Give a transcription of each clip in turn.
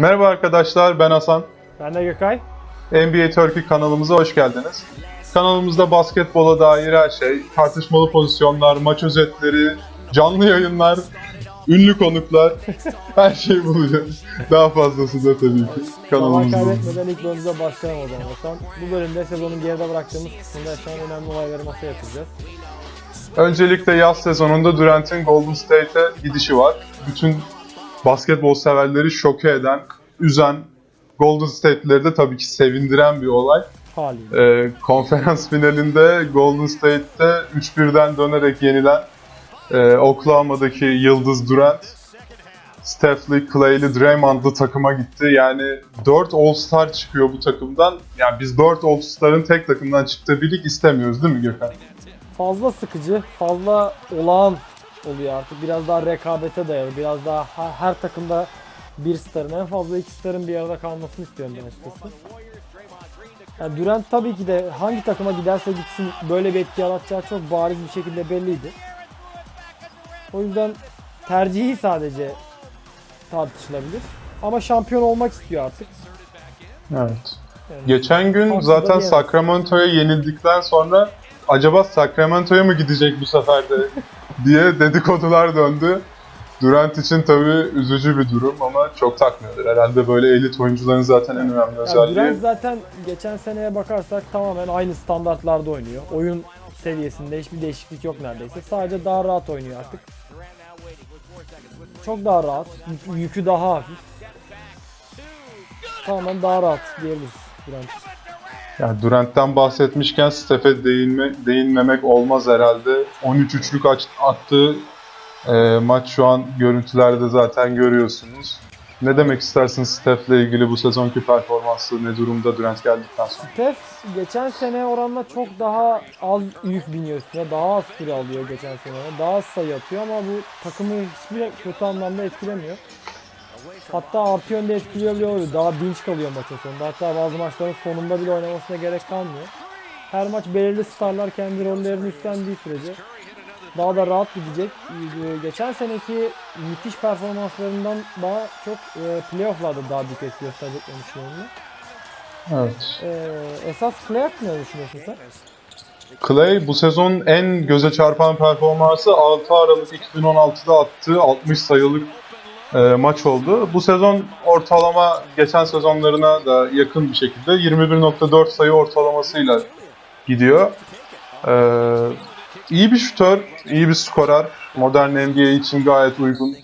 Merhaba arkadaşlar, ben Hasan. Ben de Gökay. NBA Turkey kanalımıza hoş geldiniz. Kanalımızda basketbola dair her şey, tartışmalı pozisyonlar, maç özetleri, canlı yayınlar, ünlü konuklar, her şeyi bulacağız. Daha fazlası da tabii ki Zaman kanalımızda. kaybetmeden ilk bölümümüze başlayalım o zaman Hasan. Bu bölümde sezonun geride bıraktığımız kısmında yaşanan önemli olayları masaya yatıracağız. Öncelikle yaz sezonunda Durant'in Golden State'e gidişi var. Bütün basketbol severleri şoke eden, üzen, Golden State'leri de tabii ki sevindiren bir olay. Haliyle. Ee, konferans finalinde Golden State'te 3-1'den dönerek yenilen e, Oklahoma'daki Yıldız Durant, Steph'li, Clay'li, Draymond'lı takıma gitti. Yani 4 All-Star çıkıyor bu takımdan. Yani biz 4 All-Star'ın tek takımdan çıktığı bir lig istemiyoruz değil mi Gökhan? Fazla sıkıcı, fazla olağan oluyor artık. Biraz daha rekabete dayalı, biraz daha her, takımda bir starın, en fazla iki starın bir arada kalmasını istiyorum ben açıkçası. Yani Durant tabii ki de hangi takıma giderse gitsin böyle bir etki yaratacağı çok bariz bir şekilde belliydi. O yüzden tercihi sadece tartışılabilir. Ama şampiyon olmak istiyor artık. Evet. Yani Geçen gün zaten. Sacramento'ya yenildikten sonra acaba Sacramento'ya mı gidecek bu sefer de diye dedikodular döndü. Durant için tabii üzücü bir durum ama çok takmıyordur. Herhalde böyle elit oyuncuların zaten en önemli Yani özelliği. Durant zaten geçen seneye bakarsak tamamen aynı standartlarda oynuyor. Oyun seviyesinde hiçbir değişiklik yok neredeyse. Sadece daha rahat oynuyor artık. Çok daha rahat. yük- Yükü daha hafif. Tamamen daha rahat diyebiliriz Durant için. Yani Durant'ten bahsetmişken Steph'e değinme, değinmemek olmaz herhalde. 13 üçlük attığı e, maç şu an görüntülerde zaten görüyorsunuz. Ne demek istersin Steph'le ilgili bu sezonki performansı ne durumda Durant geldikten sonra? Steph geçen sene oranla çok daha az yük biniyor üstüne. Daha az süre alıyor geçen sene. Daha az sayı atıyor ama bu takımı hiçbir kötü anlamda etkilemiyor. Hatta artı yönde etkiliyor bile oluyor. Daha dinç kalıyor maçın sonunda. Hatta bazı maçların sonunda bile oynamasına gerek kalmıyor. Her maç belirli starlar kendi rollerini üstlendiği sürece daha da rahat gidecek. Ee, Geçen seneki müthiş performanslarından daha çok e, playofflarda daha büyük etki göstereceklerini düşünüyorum. Evet. Ee, esas Clay hakkında ne düşünüyorsun sen? Clay bu sezon en göze çarpan performansı 6 Aralık 2016'da attığı 60 sayılık e, maç oldu. Bu sezon ortalama geçen sezonlarına da yakın bir şekilde 21.4 sayı ortalamasıyla gidiyor. E, iyi bir şutör, iyi bir skorer. Modern NBA için gayet uygun.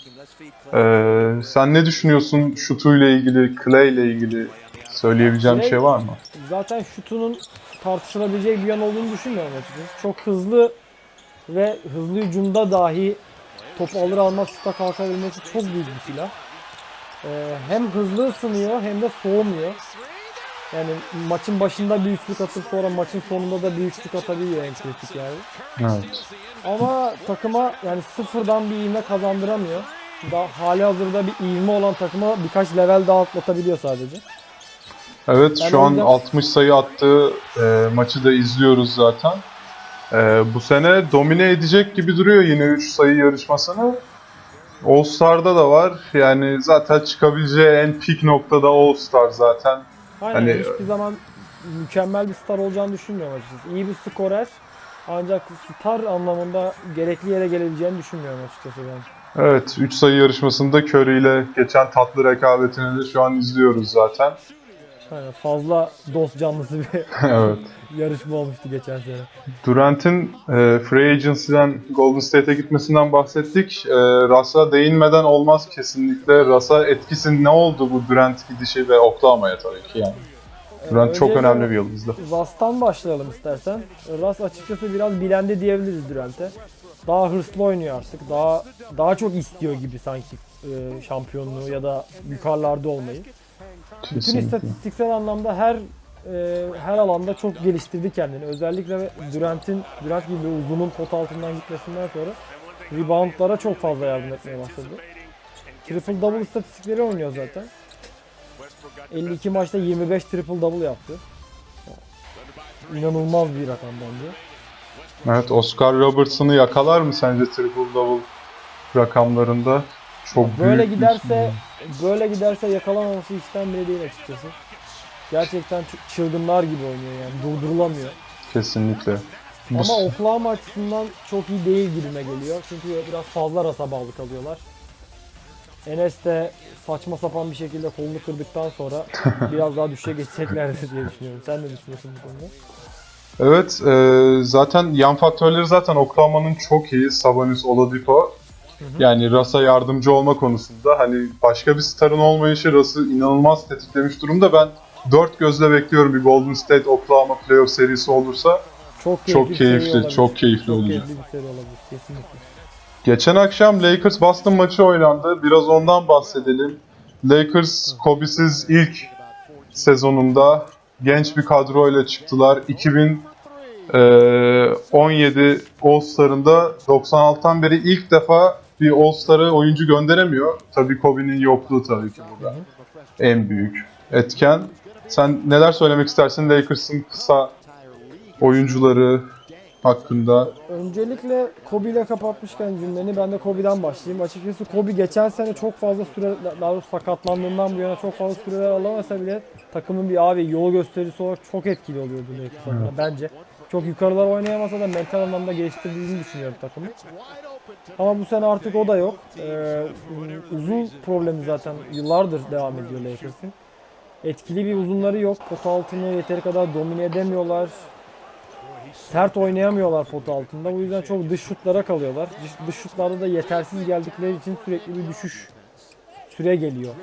E, sen ne düşünüyorsun şutuyla ilgili, Clay ile ilgili söyleyebileceğim bir şey var mı? Zaten şutunun tartışılabilecek bir yan olduğunu düşünmüyorum açıkçası. Çok hızlı ve hızlı hücumda dahi topu alır almaz şuta kalkabilmesi çok büyük bir silah. Ee, hem hızlı ısınıyor hem de soğumuyor. Yani maçın başında bir üçlük atıp sonra maçın sonunda da bir üçlük atabiliyor en kritik yani. Evet. Ama takıma yani sıfırdan bir ivme kazandıramıyor. Daha hali hazırda bir ivme olan takıma birkaç level daha atlatabiliyor sadece. Evet Ben şu an yüzden- 60 sayı attığı e, maçı da izliyoruz zaten. E, bu sene domine edecek gibi duruyor yine 3 sayı yarışmasını. All Star'da da var. Yani zaten çıkabileceği en peak noktada All Star zaten. Aynen Hani- hiçbir zaman mükemmel bir star olacağını düşünmüyorum açıkçası. İyi bir skorer ancak star anlamında gerekli yere gelebileceğini düşünmüyorum açıkçası ben. Evet 3 sayı yarışmasında Curry ile geçen tatlı rekabetini de şu an izliyoruz zaten. Yani fazla dost canlısı bir evet. yarışma olmuştu geçen sene. Durant'in e, free agency'den Golden State'e gitmesinden bahsettik. E, Russ'a değinmeden olmaz kesinlikle. Russ'a etkisi ne oldu bu Durant gidişi ve Oklahoma'ya tabii ki yani. Durant çok Öncelikle önemli bir yıldızdı. Russ'tan başlayalım istersen. Russ açıkçası biraz bilendi diyebiliriz Durant'e. Daha hırslı oynuyor artık. Daha daha çok istiyor gibi sanki e, şampiyonluğu ya da yukarılarda olmayı. Bütün Kesinlikle. istatistiksel anlamda her e, her alanda çok geliştirdi kendini. Özellikle Durant'in Durant gibi uzunun pot altından gitmesinden sonra reboundlara çok fazla yardım etmeye başladı. Triple double istatistikleri oynuyor zaten. 52 maçta 25 triple double yaptı. İnanılmaz bir rakam bence. Evet, Oscar Robertson'ı yakalar mı sence triple double rakamlarında? Çok Böyle büyük giderse böyle giderse yakalamaması işten bile değil açıkçası. Gerçekten çılgınlar gibi oynuyor yani durdurulamıyor. kesinlikle. Ama Oklahoma açısından çok iyi değil gibime geliyor. Çünkü biraz fazla rasa bağlı kalıyorlar. Enes de saçma sapan bir şekilde kolunu kırdıktan sonra biraz daha düşe geçeceklerdir diye düşünüyorum. Sen ne düşünüyorsun bu konuda? Evet, e, zaten yan faktörleri zaten Oklahoma'nın çok iyi. Sabonis, Oladipo. Yani Ras'a yardımcı olma konusunda hani başka bir starın olmayışı Ras'ı inanılmaz tetiklemiş durumda. Ben dört gözle bekliyorum bir Golden State Oklahoma playoff serisi olursa. Çok keyifli, Çok keyifli, çok keyifli Çok olacak. keyifli bir seri olabilir kesinlikle. Geçen akşam Lakers Boston maçı oynandı. Biraz ondan bahsedelim. Lakers Kobe'siz ilk sezonunda genç bir kadroyla çıktılar. 2017 All-Star'ında 96'tan beri ilk defa bir All-Star'ı oyuncu gönderemiyor. Tabii Kobe'nin yokluğu tabii ki burada. En büyük etken. Sen neler söylemek istersin Lakers'ın kısa oyuncuları hakkında? Öncelikle Kobe ile kapatmışken cümleni ben de Kobe'den başlayayım. Açıkçası Kobe geçen sene çok fazla süre, daha doğrusu sakatlandığından bu yana çok fazla süreler alamasa bile takımın bir abi yol göstericisi olarak çok etkili oluyordu Lakers adına bence. Çok yukarılar oynayamasa da mental anlamda geliştirdiğini düşünüyorum takımı. Ama bu sene artık o da yok. Ee, uzun problemi zaten yıllardır devam ediyor Lakers'ın. Etkili bir uzunları yok. Pot altını yeteri kadar domine edemiyorlar sert oynayamıyorlar pot altında. Bu yüzden çok dış şutlara kalıyorlar. Dış, dış şutlarda da yetersiz geldikleri için sürekli bir düşüş süre geliyor.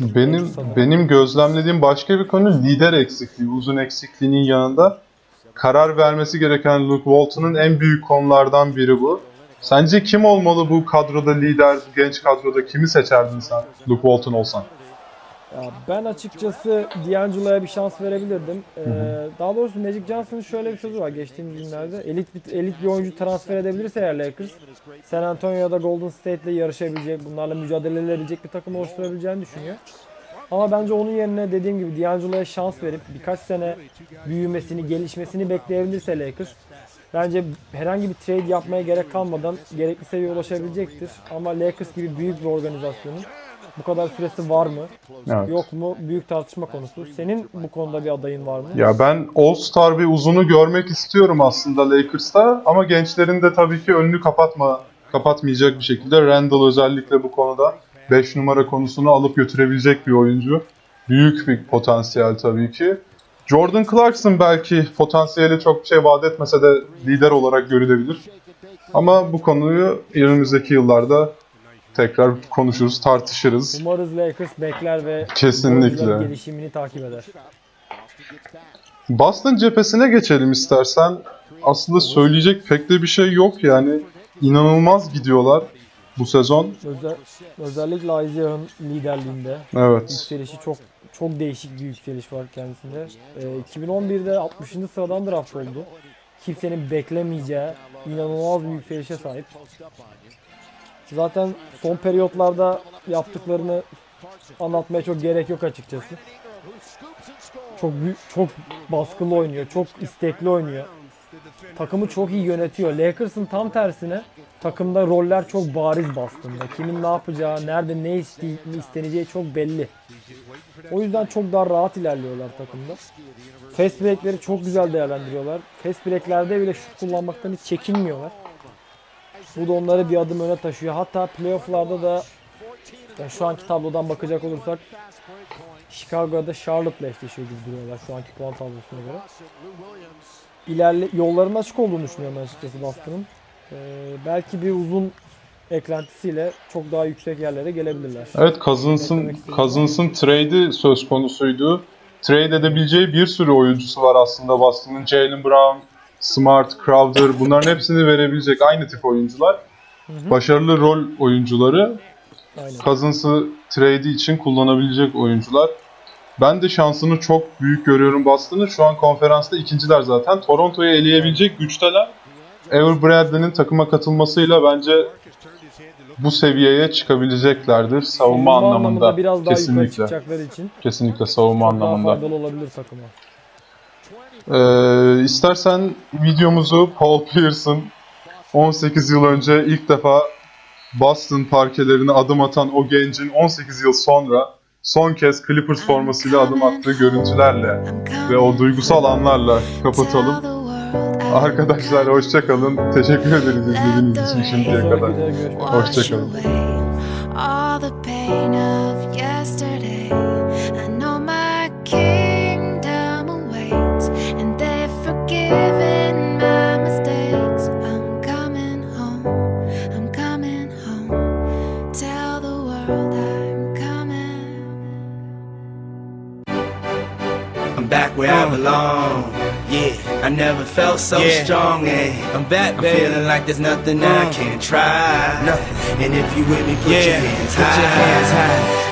Benim benim gözlemlediğim başka bir konu lider eksikliği, uzun eksikliğinin yanında karar vermesi gereken Luke Walton'ın en büyük konulardan biri bu. Sence kim olmalı bu kadroda lider, genç kadroda kimi seçerdin sen Luke Walton olsan? Ya ben açıkçası D'Angelo'ya bir şans verebilirdim. Ee, daha doğrusu Magic Johnson'ın şöyle bir sözü var geçtiğimiz günlerde. Elit bir, elit bir oyuncu transfer edebilirse eğer Lakers, San Antonio'da Golden State'le yarışabilecek, bunlarla mücadele edebilecek bir takım oluşturabileceğini düşünüyor. Ama bence onun yerine dediğim gibi D'Angelo'ya şans verip birkaç sene büyümesini, gelişmesini bekleyebilirse Lakers bence herhangi bir trade yapmaya gerek kalmadan gerekli seviyeye ulaşabilecektir. Ama Lakers gibi büyük bir organizasyonun bu kadar süresi var mı? Evet. Yok mu? Büyük tartışma konusu. Senin bu konuda bir adayın var mı? Ya ben All-Star bir uzunu görmek istiyorum aslında Lakers'ta ama gençlerin de tabii ki önünü kapatma kapatmayacak bir şekilde Randall özellikle bu konuda 5 numara konusunu alıp götürebilecek bir oyuncu. Büyük bir potansiyel tabii ki. Jordan Clarkson belki potansiyeli çok şey vaat etmese de lider olarak görülebilir. Ama bu konuyu önümüzdeki yıllarda tekrar konuşuruz, tartışırız. Umarız Lakers bekler ve Kesinlikle. gelişimini takip eder. Boston cephesine geçelim istersen. Aslında söyleyecek pek de bir şey yok yani. İnanılmaz gidiyorlar bu sezon. Özel, özellikle Isaiah'ın liderliğinde Evet. yükselişi çok çok değişik bir yükseliş var kendisinde. Ee, 2011'de 60. sıradan draft oldu. Kimsenin beklemeyeceği inanılmaz bir yükselişe sahip. Zaten son periyotlarda yaptıklarını anlatmaya çok gerek yok açıkçası. Çok büyük, çok baskılı oynuyor, çok istekli oynuyor. Takımı çok iyi yönetiyor. Lakers'ın tam tersine takımda roller çok bariz bastığında. Kimin ne yapacağı, nerede ne iste- isteneceği çok belli. O yüzden çok daha rahat ilerliyorlar takımda. Fast break'leri çok güzel değerlendiriyorlar. Fast break'lerde bile şut kullanmaktan hiç çekinmiyorlar. Bu da onları bir adım öne taşıyor. Hatta playoff'larda da yani şu anki tablodan bakacak olursak Chicago'da Charlotte'la eşleşiyor gibi duruyorlar şu anki puan tablosuna göre. İlerle yolların açık olduğunu düşünüyorum açıkçası Boston'ın. Ee, belki bir uzun eklentisiyle çok daha yüksek yerlere gelebilirler. Evet Cousins'ın Cousins'ın trade'i söz konusuydu. Trade edebileceği bir sürü oyuncusu var aslında Boston'ın. Jalen Brown, Smart, Crowder bunların hepsini verebilecek aynı tip oyuncular. Başarılı rol oyuncuları. Aynen. Cousins'ı trade'i için kullanabilecek oyuncular. Ben de şansını çok büyük görüyorum Boston'ın. Şu an konferansta ikinciler zaten. Toronto'yu eleyebilecek güçteler. Avery Bradley'nin takıma katılmasıyla bence bu seviyeye çıkabileceklerdir savunma, anlamında. biraz daha kesinlikle. için Kesinlikle savunma çok daha anlamında. faydalı olabilir takıma. Ee, istersen videomuzu Paul Pierce'ın 18 yıl önce ilk defa Boston parkelerine adım atan o gencin 18 yıl sonra son kez Clippers formasıyla adım attığı görüntülerle ve o duygusal anlarla kapatalım. Arkadaşlar hoşçakalın. Teşekkür ederiz izlediğiniz için şimdiye kadar. Hoşçakalın. All the pain of yesterday. I know my kingdom awaits, and they've forgiven where I belong. Yeah, I never felt so Yeah. strong. And I'm back, I'm baby. feeling like there's nothing I Uh. can't try. Nothing. And if you with me, put Yeah, your hands put high. your hands high.